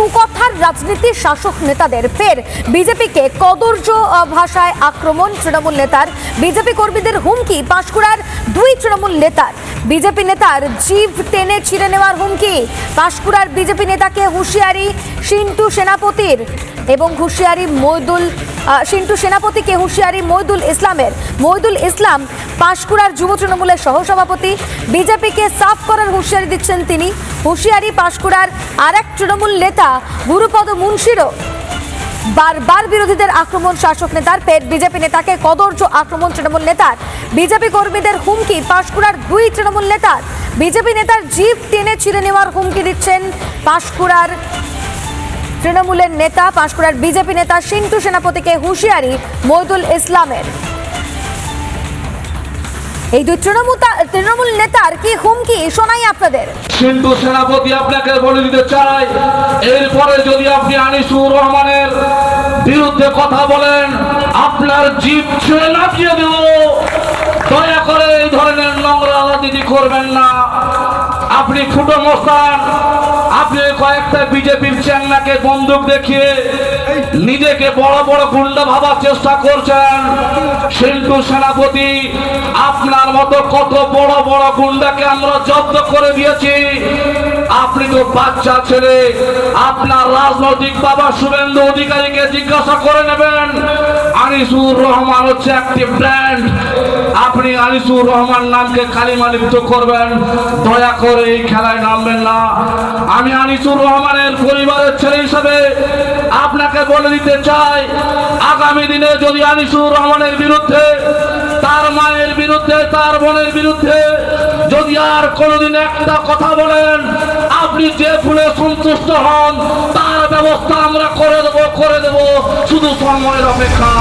কুকথার রাজনীতি শাসক নেতাদের ফের বিজেপিকে কদর্য ভাষায় আক্রমণ তৃণমূল নেতার। বিজেপি কর্মীদের হুমকি, পাঁশকুড়ার দুই তৃণমূল নেতার। বিজেপি নেতার জীব টেনে ছিঁড়ে নেওয়ার হুমকি। পাঁশকুড়ার বিজেপি নেতাকে হুঁশিয়ারি, সিন্টু সেনাপতির। এবং হুঁশিয়ারি মইদুল আহ, সিন্টু সেনাপতিকে হুঁশিয়ারি মইদুল ইসলামের। মইদুল ইসলাম পাঁশকুড়ার যুব তৃণমূলের সহসভাপতি বিজেপিকে সাফ করার হুঁশিয়ারি দিচ্ছেন তিনি। হুঁশিয়ারি পাঁশকুড়ার আর এক তৃণমূল নেতা গুরুপদ মুন্সিরও। বারবার বিরোধীদের আক্রমণ শাসক নেতার পেট বিজেপি নেতাকে কদর্য আক্রমণ তৃণমূল নেতার। বিজেপি কর্মীদের হুমকি পাঁশকুড়ার দুই তৃণমূল নেতার। বিজেপি নেতার জিপ টেনে ছিঁড়ে নেওয়ার হুমকি দিচ্ছেন পাঁশকুড়ার তৃণমূলের নেতা, পাঁশকুড়ার বিজেপি নেতা সিন্টু সেনাপতিকে হুঁশিয়ারি মইদুল ইসলামের। এই দুই তৃণমূল তৃণমূল নেতার কি হুমকি? শোনাই আপনাদের। সিন্ধু সেনাপতি আপনাকে বলে দিতে চাই, এরপরে যদি আপনি আনিসুর রহমানের বিরুদ্ধে কথা বলেন, আপনার জীব ছেড়ে নাচিয়ে দেব। দয়া করে এই ধরনের নোংরা রাজনীতি করবেন না। আপনি ফুটো মস্তান আপনি কয়েকটা বিজেপির চ্যাংনাকে বন্দুক দেখিয়ে নিজেকে বড় বড় গুন্ডা ভাবার চেষ্টা করছেন সিন্ধু সেনাপতি। আপনার মতো কত বড় বড় গুন্ডাকে আমরা জব্দ করে দিয়েছি। আপনি তো বাচ্চা ছেলে। আপনার রাজনৈতিক বাবা শুভেন্দু অধিকারীকে জিজ্ঞাসা করে নেবেন, আনিসুর রহমান হচ্ছে একটি ব্র্যান্ড। আপনি আনিসুর রহমান নামকে কালিমালিপ্ত করবেন। দয়া করে এই খেলায় নামবেন না। আমি আনিসুর রহমানের পরিবারের ছেলে হিসেবে আপনাকে বলে দিতে চাই, আগামী দিনে যদি আনিসুর রহমানের বিরুদ্ধে, তার মায়ের বিরুদ্ধে, তার বোনের বিরুদ্ধে যদি আর কোনোদিন একটা কথা বলেন, আপনি যে ফুলে সন্তুষ্ট হন, তার ব্যবস্থা আমরা করে দেবো করে দেবো। শুধু সময়ের অপেক্ষা।